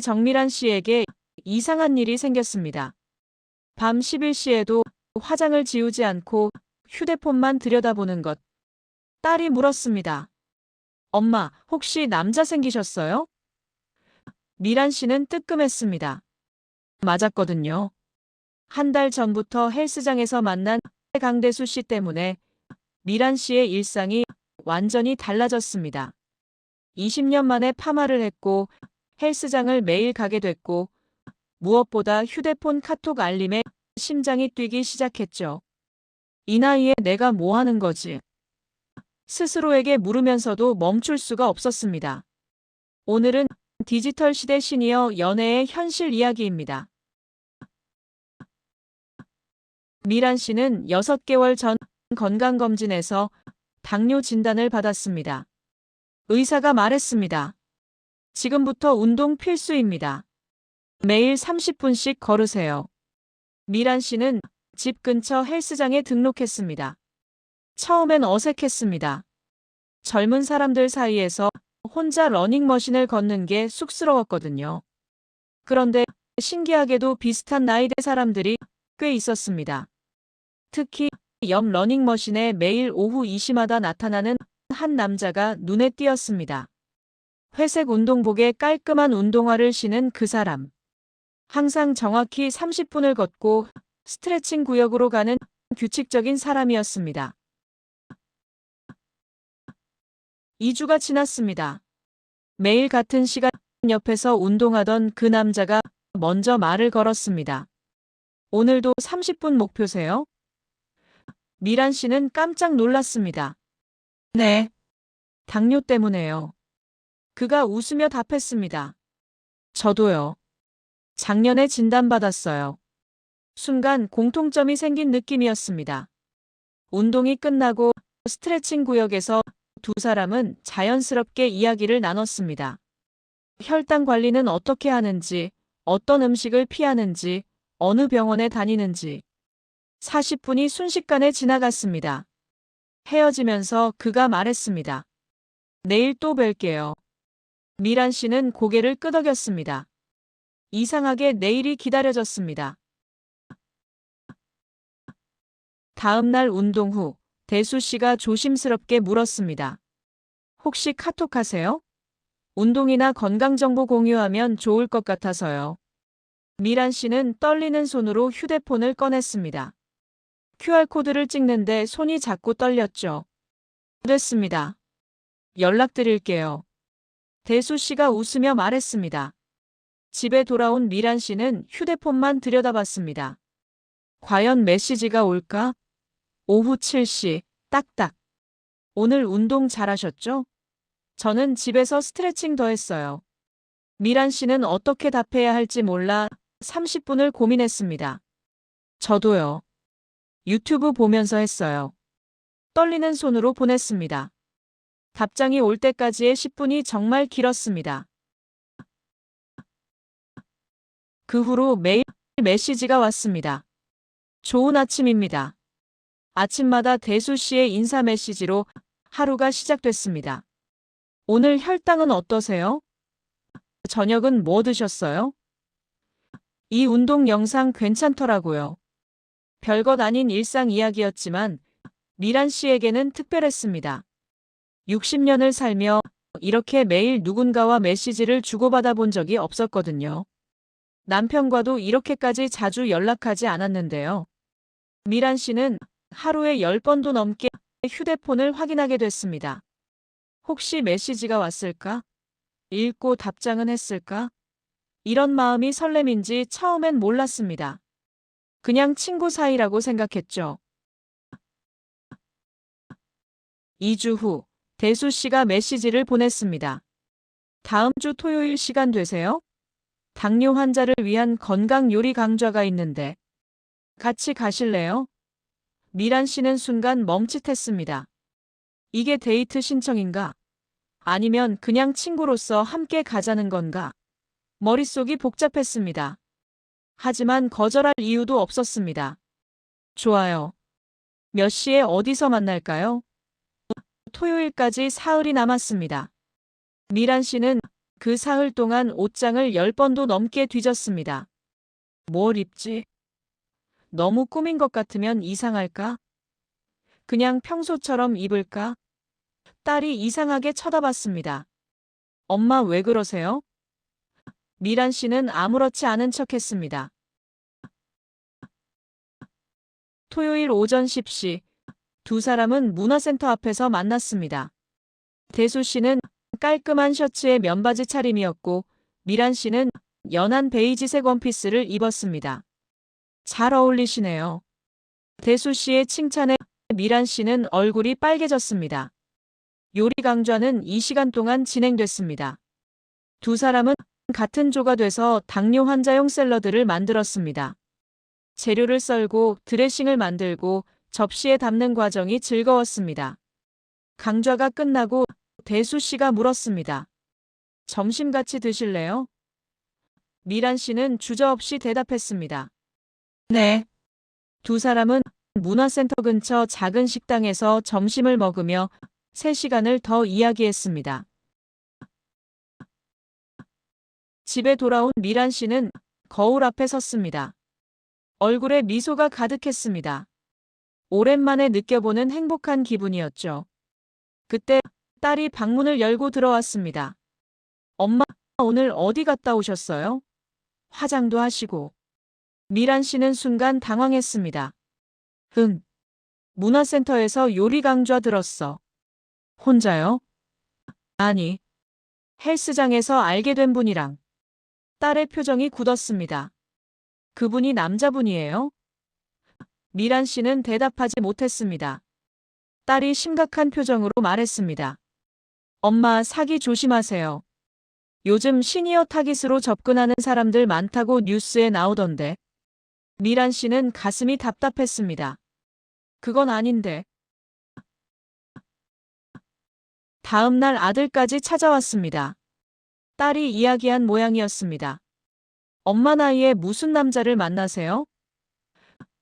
정미란 씨에게 이상한 일이 생겼습니다. 밤 11시에도 화장을 지우지 않고 휴대폰만 들여다보는 것. 딸이 물었습니다. 엄마, 혹시 남자 생기셨어요? 미란 씨는 뜨끔했습니다. 맞았거든요. 한 달 전부터 헬스장에서 만난 강대수 씨 때문에 미란 씨의 일상이 완전히 달라졌습니다. 20년 만에 파마를 했고 헬스장을 매일 가게 됐고 무엇보다 휴대폰 카톡 알림에 심장이 뛰기 시작했죠. 이 나이에 내가 뭐 하는 거지? 스스로에게 물으면서도 멈출 수가 없었습니다. 오늘은 디지털 시대 시니어 연애의 현실 이야기입니다. 미란 씨는 6개월 전 건강검진에서 당뇨 진단을 받았습니다. 의사가 말했습니다. 지금부터 운동 필수입니다. 매일 30분씩 걸으세요. 미란 씨는 집 근처 헬스장에 등록했습니다. 처음엔 어색했습니다. 젊은 사람들 사이에서 혼자 러닝머신을 걷는 게 쑥스러웠거든요. 그런데 신기하게도 비슷한 나이대 사람들이 꽤 있었습니다. 특히 옆 러닝머신에 매일 오후 2시마다 나타나는 한 남자가 눈에 띄었습니다. 회색 운동복에 깔끔한 운동화를 신은 그 사람. 항상 정확히 30분을 걷고 스트레칭 구역으로 가는 규칙적인 사람이었습니다. 2주가 지났습니다. 매일 같은 시간 옆에서 운동하던 그 남자가 먼저 말을 걸었습니다. 오늘도 30분 목표세요? 미란 씨는 깜짝 놀랐습니다. 네. 당뇨 때문에요. 그가 웃으며 답했습니다. 저도요. 작년에 진단받았어요. 순간 공통점이 생긴 느낌이었습니다. 운동이 끝나고 스트레칭 구역에서 두 사람은 자연스럽게 이야기를 나눴습니다. 혈당 관리는 어떻게 하는지, 어떤 음식을 피하는지, 어느 병원에 다니는지. 40분이 순식간에 지나갔습니다. 헤어지면서 그가 말했습니다. 내일 또 뵐게요. 미란 씨는 고개를 끄덕였습니다. 이상하게 내일이 기다려졌습니다. 다음 날 운동 후 대수 씨가 조심스럽게 물었습니다. 혹시 카톡 하세요? 운동이나 건강정보 공유하면 좋을 것 같아서요. 미란 씨는 떨리는 손으로 휴대폰을 꺼냈습니다. QR코드를 찍는데 손이 자꾸 떨렸죠. 됐습니다. 연락드릴게요. 대수 씨가 웃으며 말했습니다. 집에 돌아온 미란 씨는 휴대폰만 들여다봤습니다. 과연 메시지가 올까? 오후 7시, 딱딱. 오늘 운동 잘하셨죠? 저는 집에서 스트레칭 더 했어요. 미란 씨는 어떻게 답해야 할지 몰라 30분을 고민했습니다. 저도요. 유튜브 보면서 했어요. 떨리는 손으로 보냈습니다. 답장이 올 때까지의 10분이 정말 길었습니다. 그 후로 매일 메시지가 왔습니다. 좋은 아침입니다. 아침마다 대수 씨의 인사 메시지로 하루가 시작됐습니다. 오늘 혈당은 어떠세요? 저녁은 뭐 드셨어요? 이 운동 영상 괜찮더라고요. 별것 아닌 일상 이야기였지만 미란 씨에게는 특별했습니다. 60년을 살며 이렇게 매일 누군가와 메시지를 주고받아 본 적이 없었거든요. 남편과도 이렇게까지 자주 연락하지 않았는데요. 미란 씨는 하루에 10번도 넘게 휴대폰을 확인하게 됐습니다. 혹시 메시지가 왔을까? 읽고 답장은 했을까? 이런 마음이 설렘인지 처음엔 몰랐습니다. 그냥 친구 사이라고 생각했죠. 2주 후 대수 씨가 메시지를 보냈습니다. 다음 주 토요일 시간 되세요? 당뇨 환자를 위한 건강 요리 강좌가 있는데 같이 가실래요? 미란 씨는 순간 멈칫했습니다. 이게 데이트 신청인가? 아니면 그냥 친구로서 함께 가자는 건가? 머릿속이 복잡했습니다. 하지만 거절할 이유도 없었습니다. 좋아요. 몇 시에 어디서 만날까요? 토요일까지 사흘이 남았습니다. 미란 씨는 그 사흘 동안 옷장을 10번도 넘게 뒤졌습니다. 뭘 입지? 너무 꾸민 것 같으면 이상할까? 그냥 평소처럼 입을까? 딸이 이상하게 쳐다봤습니다. 엄마 왜 그러세요? 미란 씨는 아무렇지 않은 척 했습니다. 토요일 오전 10시 두 사람은 문화센터 앞에서 만났습니다. 대수 씨는 깔끔한 셔츠에 면바지 차림이었고 미란 씨는 연한 베이지색 원피스를 입었습니다. 잘 어울리시네요. 대수 씨의 칭찬에 미란 씨는 얼굴이 빨개졌습니다. 요리 강좌는 이 시간 동안 진행됐습니다. 두 사람은 같은 조가 돼서 당뇨 환자용 샐러드를 만들었습니다. 재료를 썰고 드레싱을 만들고 접시에 담는 과정이 즐거웠습니다. 강좌가 끝나고 대수 씨가 물었습니다. 점심 같이 드실래요? 미란 씨는 주저없이 대답했습니다. 네. 두 사람은 문화센터 근처 작은 식당에서 점심을 먹으며 3시간을 더 이야기했습니다. 집에 돌아온 미란 씨는 거울 앞에 섰습니다. 얼굴에 미소가 가득했습니다. 오랜만에 느껴보는 행복한 기분이었죠. 그때 딸이 방문을 열고 들어왔습니다. 엄마, 오늘 어디 갔다 오셨어요? 화장도 하시고. 미란 씨는 순간 당황했습니다. 응. 문화센터에서 요리 강좌 들었어. 혼자요? 아니. 헬스장에서 알게 된 분이랑. 딸의 표정이 굳었습니다. 그분이 남자분이에요? 미란 씨는 대답하지 못했습니다. 딸이 심각한 표정으로 말했습니다. 엄마 사기 조심하세요. 요즘 시니어 타깃으로 접근하는 사람들 많다고 뉴스에 나오던데. 미란 씨는 가슴이 답답했습니다. 그건 아닌데. 다음 날 아들까지 찾아왔습니다. 딸이 이야기한 모양이었습니다. 엄마 나이에 무슨 남자를 만나세요?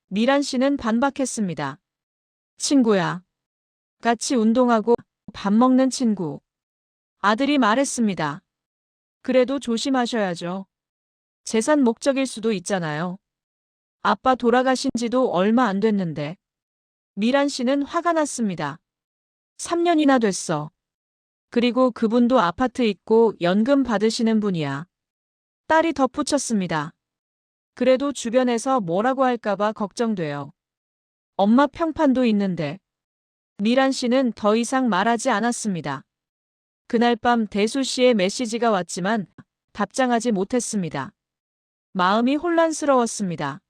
미란 씨는 반박했습니다. 친구야. 같이 운동하고 밥 먹는 친구. 아들이 말했습니다. 그래도 조심하셔야죠. 재산 목적일 수도 있잖아요. 아빠 돌아가신 지도 얼마 안 됐는데. 미란 씨는 화가 났습니다. 3년이나 됐어. 그리고 그분도 아파트 있고 연금 받으시는 분이야. 딸이 덧붙였습니다. 그래도 주변에서 뭐라고 할까봐 걱정돼요. 엄마 평판도 있는데. 미란 씨는 더 이상 말하지 않았습니다. 그날 밤 대수 씨의 메시지가 왔지만 답장하지 못했습니다. 마음이 혼란스러웠습니다.